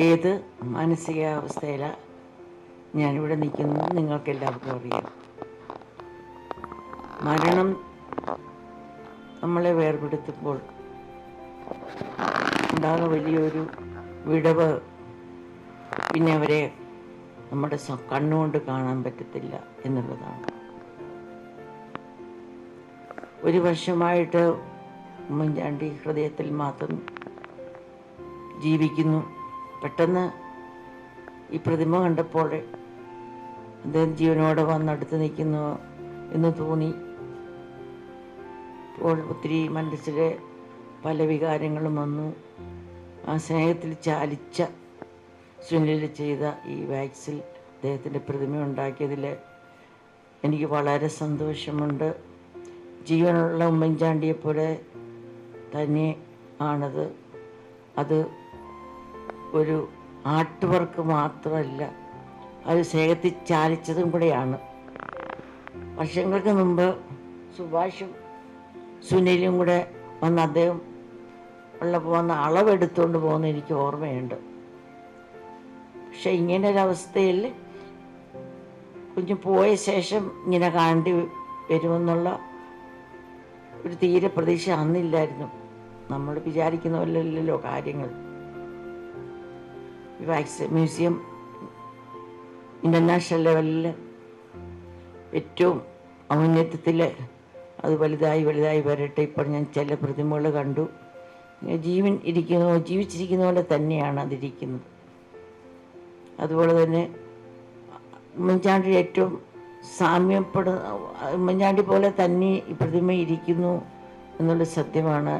ഏത് മാനസികാവസ്ഥയിലാണ് ഞാനിവിടെ നിൽക്കുന്നത് നിങ്ങൾക്ക് എല്ലാവർക്കും അറിയാം. മരണം നമ്മളെ വേർപെടുത്തുമ്പോൾ ഉണ്ടാകുന്ന വലിയൊരു വിടവ് പിന്നെ അവരെ നമ്മുടെ കണ്ണുകൊണ്ട് കാണാൻ പറ്റത്തില്ല എന്നുള്ളതാണ്. ഒരു വർഷമായിട്ട് ഉമ്മൻചാണ്ടി ഹൃദയത്തിൽ മാത്രം ജീവിക്കുന്നു. പെട്ടെന്ന് ഈ പ്രതിമ കണ്ടപ്പോൾ അദ്ദേഹം ജീവനോടെ വന്നടുത്ത് നിൽക്കുന്നു എന്ന് തോന്നി. അപ്പോൾ ഒത്തിരി മനസ്സിൽ പല വികാരങ്ങളും വന്നു. ആ സ്നേഹത്തിൽ ചാലിച്ച സുനിൽ ചെയ്ത ഈ വാക്സിൽ അദ്ദേഹത്തിന്റെ പ്രതിമ ഉണ്ടാക്കിയതിൽ എനിക്ക് വളരെ സന്തോഷമുണ്ട്. ജീവനുള്ള ഉമ്മൻചാണ്ടിയെപ്പോലെ തന്നെ ആണത്. അത് ഒരു ആർട്ട് വർക്ക് മാത്രമല്ല അത് സ്നേഹത്തിൽ ചാലിച്ചതും കൂടെയാണ്. വർഷങ്ങൾക്ക് മുമ്പ് സുഭാഷും സുനിലും കൂടെ വന്ന് അദ്ദേഹം ഉള്ള പോകുന്ന അളവെടുത്തുകൊണ്ട് പോകുന്ന എനിക്ക് ഓർമ്മയുണ്ട്. പക്ഷെ ഇങ്ങനെ ഒരവസ്ഥയിൽ കുഞ്ഞ് പോയ ശേഷം ഇങ്ങനെ കാണേണ്ടി വരുമെന്നുള്ള ഒരു തീരെ പ്രതീക്ഷ അന്നില്ലായിരുന്നു. നമ്മൾ വിചാരിക്കുന്ന പോലെയല്ലല്ലോ കാര്യങ്ങൾ. ഈ വാക്സിൻ മ്യൂസിയം ഇന്റർനാഷണൽ ലെവലിൽ ഏറ്റവും ഔന്നത്യത്തിൽ അത് വലുതായി വലുതായി വരട്ടെ. ഇപ്പോൾ ഞാൻ ചില പ്രതിമകൾ കണ്ടു. ജീവൻ ഇരിക്കുന്ന ജീവിച്ചിരിക്കുന്ന പോലെ തന്നെയാണ് അതിരിക്കുന്നത്. അതുപോലെ തന്നെ ഉമ്മൻചാണ്ടി ഏറ്റവും സാമ്യപ്പെടുന്ന ഉമ്മൻചാണ്ടി പോലെ തന്നെ ഈ പ്രതിമ ഇരിക്കുന്നു എന്നുള്ള സത്യമാണ്.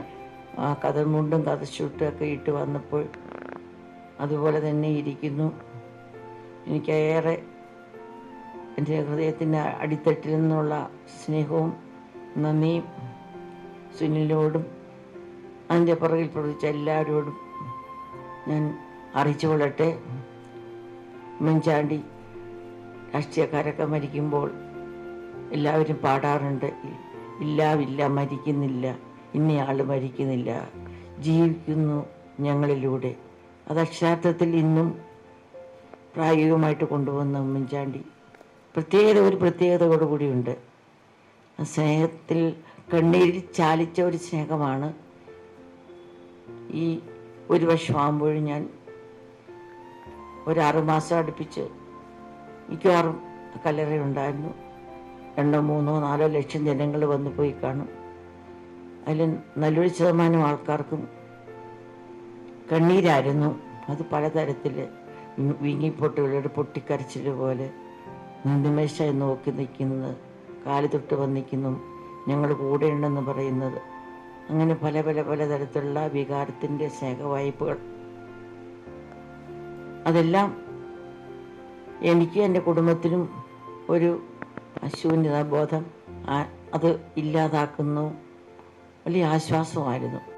ആ കഥ മുണ്ടും കഥശൂട്ടും ഒക്കെ ഇട്ട് വന്നപ്പോൾ അതുപോലെ തന്നെ ഇരിക്കുന്നു. എനിക്കേറെ എന്റെ ഹൃദയത്തിന്റെ അടിത്തട്ടിൽ നിന്നുള്ള സ്നേഹവും നന്ദിയും സുനിലിനോടും അതിന്റെ പുറകിൽ പ്രവർത്തിച്ച എല്ലാവരോടും ഞാൻ അറിയിച്ചു കൊള്ളട്ടെ ഉമ്മൻചാണ്ടി രാഷ്ട്രീയക്കാരൊക്കെ മരിക്കുമ്പോൾ എല്ലാവരും പാടാറുണ്ട്. ഇല്ലാവില്ല മരിക്കുന്നില്ല. ഇന്നയാൾ മരിക്കുന്നില്ല. ജീവിക്കുന്നു ഞങ്ങളിലൂടെ. അത് അക്ഷരാർത്ഥത്തിൽ ഇന്നും പ്രായോഗികമായിട്ട് കൊണ്ടുവന്ന ഉമ്മൻചാണ്ടി. പ്രത്യേകത ഒരു പ്രത്യേകതയോടുകൂടിയുണ്ട് സ്നേഹത്തിൽ കണ്ണീരിൽ ചാലിച്ച ഒരു സ്നേഹമാണ് ഈ ഒരു വർഷമാകുമ്പോഴും ഞാൻ ഒരാറ് മാസം അടുപ്പിച്ച് മിക്കവാറും കല്ലറയുണ്ടായിരുന്നു രണ്ടോ മൂന്നോ നാലോ ലക്ഷം ജനങ്ങൾ വന്നു പോയി കാണും. അതിൽ നല്ലൊരു ശതമാനം ആൾക്കാർക്കും കണ്ണീരായിരുന്നു. അത് പലതരത്തിൽ വീങ്ങിപ്പൊട്ടുകളുടെ പൊട്ടിക്കരച്ചിൽ പോലെ. നിമിഷമായി നോക്കി നിൽക്കുന്നത് കാൽ തൊട്ട് വന്നിക്കുന്നു ഞങ്ങൾ കൂടെയുണ്ടെന്ന് പറയുന്നത്. അങ്ങനെ പല പല പല തരത്തിലുള്ള വികാരത്തിന്റെ സ്നേഹവായ്പകൾ. അതെല്ലാം എനിക്ക് എന്റെ കുടുംബത്തിനും ഒരു ശൂന്യതാബോധം അത് ഇല്ലാതാക്കുന്നു. വലിയ ആശ്വാസമായിരുന്നു.